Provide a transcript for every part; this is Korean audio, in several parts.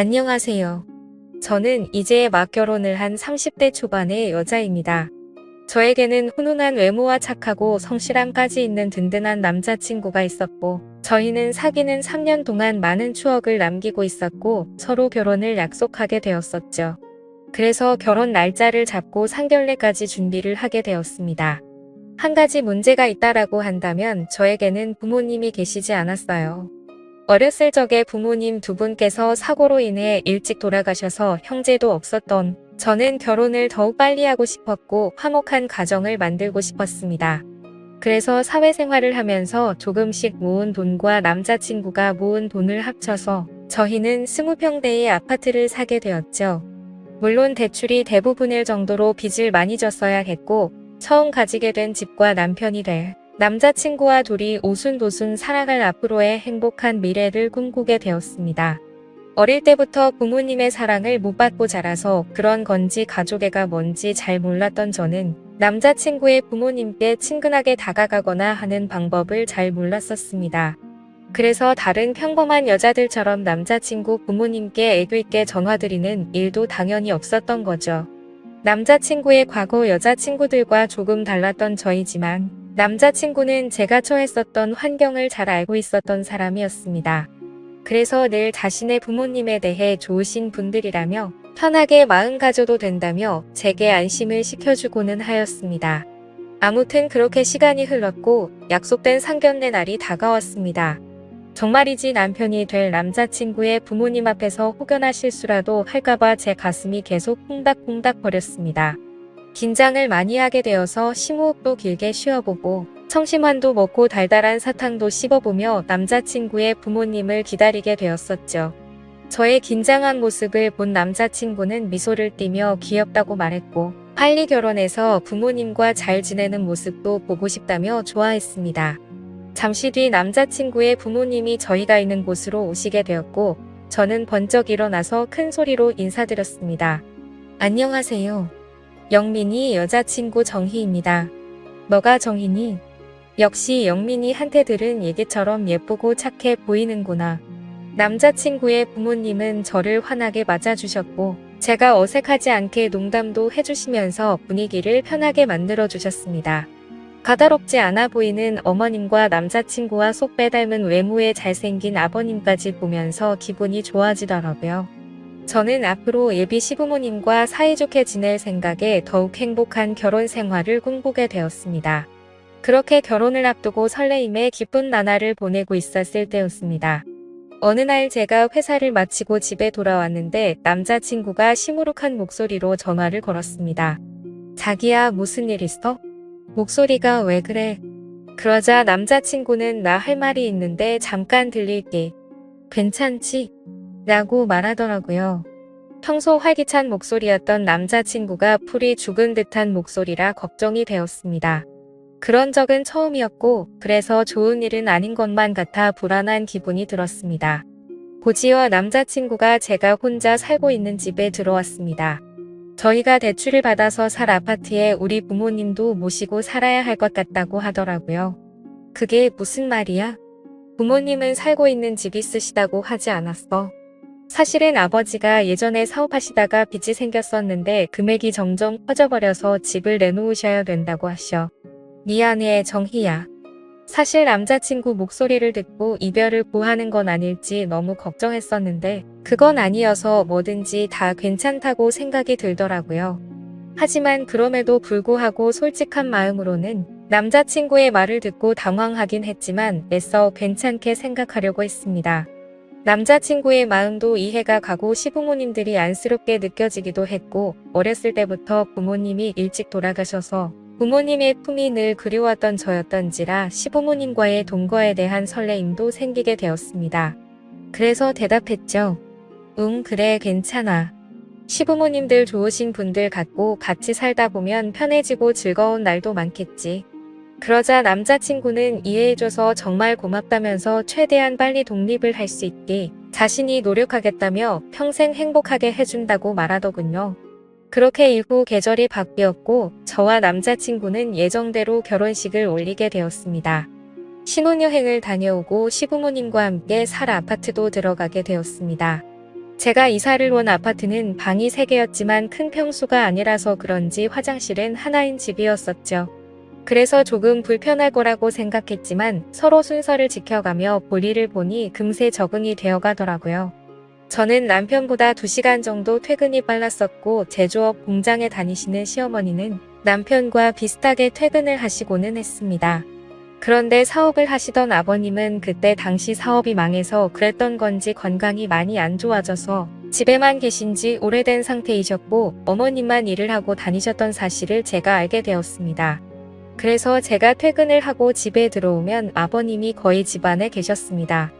안녕하세요. 저는 이제 막 결혼을 한 30대 초반의 여자입니다. 저에게는 훈훈한 외모와 착하고 성실함까지 있는 든든한 남자친구가 있었고, 저희는 사귀는 3년 동안 많은 추억을 남기고 있었고, 서로 결혼을 약속하게 되었었죠. 그래서 결혼 날짜를 잡고 상견례까지 준비를 하게 되었습니다. 한 가지 문제가 있다라고 한다면 저에게는 부모님이 계시지 않았어요. 어렸을 적에 부모님 두 분께서 사고로 인해 일찍 돌아가셔서 형제도 없었던 저는 결혼을 더욱 빨리 하고 싶었고 화목한 가정을 만들고 싶었습니다. 그래서 사회생활을 하면서 조금씩 모은 돈과 남자친구가 모은 돈을 합쳐서 저희는 20평대의 아파트를 사게 되었죠. 물론 대출이 대부분일 정도로 빚을 많이 졌어야 했고 처음 가지게 된 집과 남편이 될 남자친구와 둘이 오순도순 살아갈 앞으로의 행복한 미래를 꿈꾸게 되었습니다. 어릴 때부터 부모님의 사랑을 못 받고 자라서 그런 건지 가족애가 뭔지 잘 몰랐던 저는 남자친구의 부모님께 친근하게 다가가거나 하는 방법을 잘 몰랐었습니다. 그래서 다른 평범한 여자들처럼 남자친구 부모님께 애교 있게 전화드리는 일도 당연히 없었던 거죠. 남자친구의 과거 여자친구들과 조금 달랐던 저이지만 남자친구는 제가 처했었던 환경을 잘 알고 있었던 사람이었습니다. 그래서 늘 자신의 부모님에 대해 좋으신 분들이라며 편하게 마음 가져도 된다며 제게 안심을 시켜주고는 하였습니다. 아무튼 그렇게 시간이 흘렀고 약속된 상견례 날이 다가왔습니다. 정말이지 남편이 될 남자친구의 부모님 앞에서 혹여나 실수라도 할까봐 제 가슴이 계속 콩닥콩닥 거렸습니다. 긴장을 많이 하게 되어서 심호흡도 길게 쉬어보고 청심환도 먹고 달달한 사탕도 씹어보며 남자친구의 부모님을 기다리게 되었었죠. 저의 긴장한 모습을 본 남자친구는 미소를 띠며 귀엽다고 말했고 빨리 결혼해서 부모님과 잘 지내는 모습도 보고 싶다며 좋아했습니다. 잠시 뒤 남자친구의 부모님이 저희가 있는 곳으로 오시게 되었고 저는 번쩍 일어나서 큰 소리로 인사드렸습니다. 안녕하세요. 영민이 여자친구 정희입니다. 너가 정희니? 역시 영민이 한테 들은 얘기처럼 예쁘고 착해 보이는구나. 남자친구의 부모님은 저를 환하게 맞아주셨고 제가 어색하지 않게 농담도 해주시면서 분위기를 편하게 만들어 주셨습니다. 까다롭지 않아 보이는 어머님과 남자친구와 속 빼닮은 외모에 잘생긴 아버님까지 보면서 기분이 좋아지더라고요. 저는 앞으로 예비 시부모님과 사이좋게 지낼 생각에 더욱 행복한 결혼 생활을 꿈꾸게 되었습니다. 그렇게 결혼을 앞두고 설레임에 기쁜 나날을 보내고 있었을 때였습니다. 어느 날 제가 회사를 마치고 집에 돌아왔는데 남자친구가 시무룩한 목소리로 전화를 걸었습니다. 자기야 무슨 일 있어? 목소리가 왜 그래? 그러자 남자친구는 나 할 말이 있는데 잠깐 들릴게. 괜찮지? 라고 말하더라고요. 평소 활기찬 목소리였던 남자친구가 풀이 죽은 듯한 목소리라 걱정이 되었습니다. 그런 적은 처음이었고 그래서 좋은 일은 아닌 것만 같아 불안한 기분이 들었습니다. 고지어 남자친구가 제가 혼자 살고 있는 집에 들어왔습니다. 저희가 대출을 받아서 살 아파트에 우리 부모님도 모시고 살아야 할 것 같다고 하더라고요. 그게 무슨 말이야? 부모님은 살고 있는 집 있으시다고 하지 않았어. 사실은 아버지가 예전에 사업하시다가 빚이 생겼었는데 금액이 점점 커져버려서 집을 내놓으셔야 된다고 하셔. 미안해 정희야. 사실 남자친구 목소리를 듣고 이별을 고하는 건 아닐지 너무 걱정했었는데 그건 아니어서 뭐든지 다 괜찮다고 생각이 들더라고요. 하지만 그럼에도 불구하고 솔직한 마음으로는 남자친구의 말을 듣고 당황하긴 했지만 애써 괜찮게 생각하려고 했습니다. 남자친구의 마음도 이해가 가고 시부모님들이 안쓰럽게 느껴지기도 했고 어렸을 때부터 부모님이 일찍 돌아가셔서 부모님의 품이 늘 그리웠던 저였던지라 시부모님과의 동거에 대한 설레임도 생기게 되었습니다. 그래서 대답했죠. 응, 그래, 괜찮아. 시부모님들 좋으신 분들 같고 같이 살다 보면 편해지고 즐거운 날도 많겠지. 그러자 남자친구는 이해해줘서 정말 고맙다면서 최대한 빨리 독립을 할 수 있게 자신이 노력하겠다며 평생 행복하게 해준다고 말하더군요. 그렇게 이후 계절이 바뀌었고 저와 남자친구는 예정대로 결혼식을 올리게 되었습니다. 신혼여행을 다녀오고 시부모님과 함께 살 아파트도 들어가게 되었습니다. 제가 이사를 온 아파트는 방이 3개였지만 큰 평수가 아니라서 그런지 화장실은 하나인 집이었었죠. 그래서 조금 불편할 거라고 생각했지만 서로 순서를 지켜가며 볼일을 보니 금세 적응이 되어 가더라고요. 저는 남편보다 2시간 정도 퇴근이 빨랐었고 제조업 공장에 다니시는 시어머니는 남편과 비슷하게 퇴근을 하시고는 했습니다. 그런데 사업을 하시던 아버님은 그때 당시 사업이 망해서 그랬던 건지 건강이 많이 안 좋아져서 집에만 계신 지 오래된 상태이셨고 어머님만 일을 하고 다니셨던 사실을 제가 알게 되었습니다. 그래서 제가 퇴근을 하고 집에 들어오면 아버님이 거의 집안에 계셨습니다.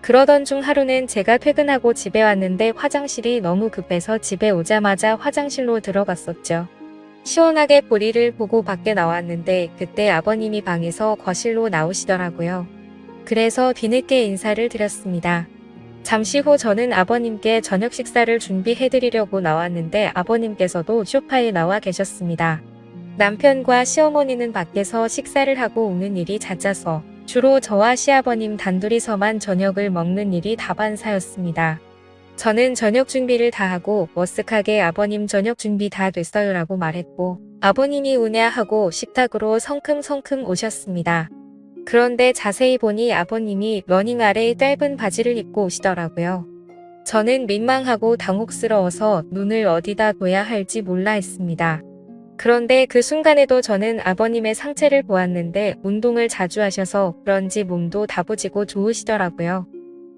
그러던 중 하루는 제가 퇴근하고 집에 왔는데 화장실이 너무 급해서 집에 오자마자 화장실로 들어갔었죠. 시원하게 볼일을 보고 밖에 나왔는데 그때 아버님이 방에서 거실로 나오시더라고요. 그래서 뒤늦게 인사를 드렸습니다. 잠시 후 저는 아버님께 저녁 식사를 준비해드리려고 나왔는데 아버님께서도 소파에 나와 계셨습니다. 남편과 시어머니는 밖에서 식사를 하고 오는 일이 잦아서 주로 저와 시아버님 단둘이서만 저녁을 먹는 일이 다반사였습니다. 저는 저녁 준비를 다 하고 머쓱하게 아버님 저녁 준비 다 됐어요 라고 말했고 아버님이 우냐 하고 식탁으로 성큼성큼 오셨습니다. 그런데 자세히 보니 아버님이 러닝 아래에 짧은 바지를 입고 오시더라고요. 저는 민망하고 당혹스러워서 눈을 어디다 둬야 할지 몰라 했습니다. 그런데 그 순간에도 저는 아버님의 상체를 보았는데 운동을 자주 하셔서 그런지 몸도 다부지고 좋으시더라고요.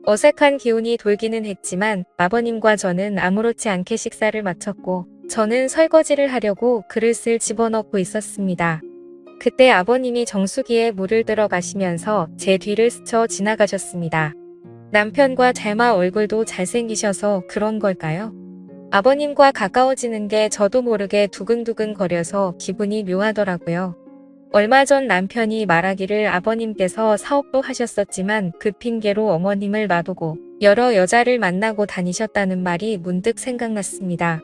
어색한 기운이 돌기는 했지만 아버님과 저는 아무렇지 않게 식사를 마쳤고 저는 설거지를 하려고 그릇을 집어넣고 있었습니다. 그때 아버님이 정수기에 물을 들어 가시면서 제 뒤를 스쳐 지나가셨습니다. 남편과 닮아 얼굴도 잘생기셔서 그런 걸까요? 아버님과 가까워지는 게 저도 모르게 두근두근 거려서 기분이 묘하더라고요. 얼마 전 남편이 말하기를 아버님께서 사업도 하셨었지만 그 핑계로 어머님을 놔두고 여러 여자를 만나고 다니셨다는 말이 문득 생각났습니다.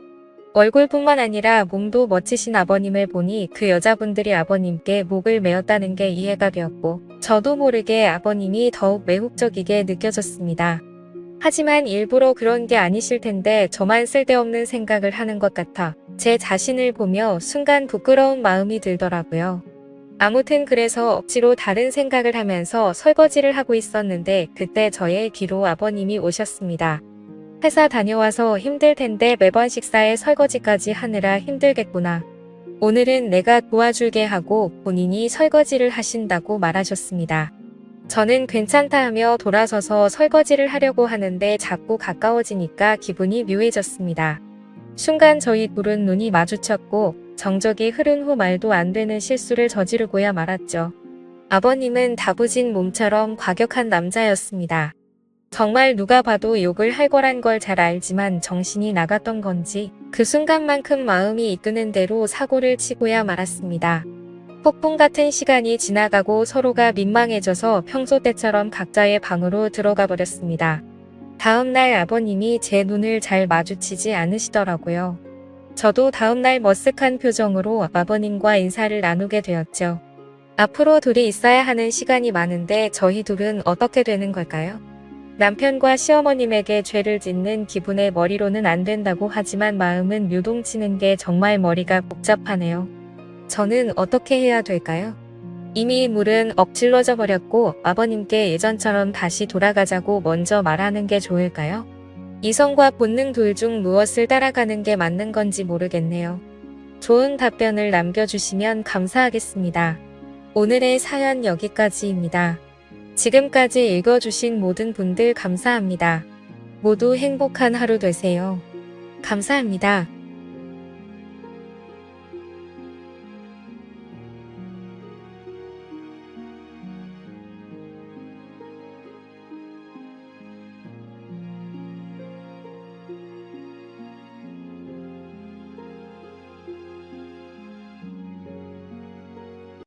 얼굴뿐만 아니라 몸도 멋지신 아버님을 보니 그 여자분들이 아버님께 목을 메었다는 게 이해가 되었고 저도 모르게 아버님이 더욱 매혹적이게 느껴졌습니다. 하지만 일부러 그런 게 아니실 텐데 저만 쓸데없는 생각을 하는 것 같아 제 자신을 보며 순간 부끄러운 마음이 들더라고요. 아무튼 그래서 억지로 다른 생각을 하면서 설거지를 하고 있었는데 그때 저의 뒤로 아버님이 오셨습니다. 회사 다녀와서 힘들 텐데 매번 식사에 설거지까지 하느라 힘들겠구나. 오늘은 내가 도와줄게 하고 본인이 설거지를 하신다고 말하셨습니다. 저는 괜찮다 하며 돌아서서 설거지를 하려고 하는데 자꾸 가까워지니까 기분이 묘해졌습니다. 순간 저희 둘은 눈이 마주쳤고 정적이 흐른 후 말도 안 되는 실수를 저지르고야 말았죠. 아버님은 다부진 몸처럼 과격한 남자였습니다. 정말 누가 봐도 욕을 할 거란 걸 잘 알지만 정신이 나갔던 건지 그 순간만큼 마음이 이끄는 대로 사고를 치고야 말았습니다. 폭풍 같은 시간이 지나가고 서로가 민망해져서 평소 때처럼 각자의 방으로 들어가 버렸습니다. 다음날 아버님이 제 눈을 잘 마주치지 않으시더라고요. 저도 다음날 머쓱한 표정으로 아버님과 인사를 나누게 되었죠. 앞으로 둘이 있어야 하는 시간이 많은데 저희 둘은 어떻게 되는 걸까요? 남편과 시어머님에게 죄를 짓는 기분에 머리로는 안 된다고 하지만 마음은 요동치는 게 정말 머리가 복잡하네요. 저는 어떻게 해야 될까요? 이미 물은 엎질러져 버렸고 아버님께 예전처럼 다시 돌아가자고 먼저 말하는 게 좋을까요? 이성과 본능 둘 중 무엇을 따라가는 게 맞는 건지 모르겠네요. 좋은 답변을 남겨주시면 감사하겠습니다. 오늘의 사연 여기까지입니다. 지금까지 읽어주신 모든 분들 감사합니다. 모두 행복한 하루 되세요. 감사합니다.